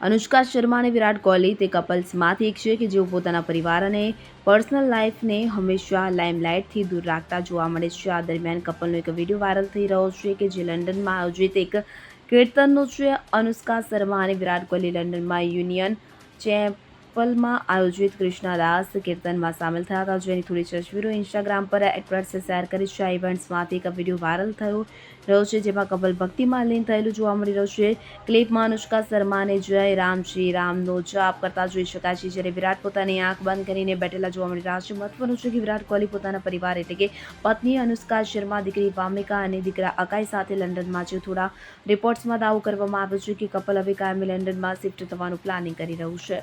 અનુષ્કા શર્મા અને વિરાટ કોહલી તે કપલ્સમાંથી એક છે કે જેઓ પોતાના પરિવાર અને પર્સનલ લાઈફને હંમેશા લાઇમલાઇટથી દૂર રાખતા જોવા મળે છે. આ દરમિયાન કપલનો એક વીડિયો વાયરલ થઈ રહ્યો છે કે જે લંડનમાં આયોજિત એક કીર્તનનો છે. અનુષ્કા શર્મા અને વિરાટ કોહલી લંડનમાં યુનિયન ચેપલમાં આયોજિત કૃષ્ણદાસ કીર્તનમાં સામેલ થયા હતા. જેની થોડી તસવીરો ઇન્સ્ટાગ્રામ પર એક્ટ્રેસે શેર કરી છે. આ ઇવેન્ટ્સમાંથી એક વીડિયો વાયરલ થયો રહ્યો છે, જેમાં કપલ ભક્તિમાં લીન થયેલું જોવા મળી રહ્યું છે. ક્લિપમાં અનુષ્કા શર્માને જય રામજી રામનો જાપ કરતા જોઈ શકાય છે, જ્યારે વિરાટ પોતાની આંખ બંધ કરીને બેઠેલા જોવા મળી રહ્યા છે. મહત્વનું છે કે વિરાટ કોહલી પોતાના પરિવાર એટલે કે પત્ની અનુષ્કા શર્મા, દીકરી વામિકા અને દીકરા અકાઈ સાથે લંડનમાં છે. થોડા રિપોર્ટ્સમાં દાવો કરવામાં આવ્યો છે કે કપલ હવે કાયમી લંડનમાં શિફ્ટ થવાનું પ્લાનિંગ કરી રહ્યું છે.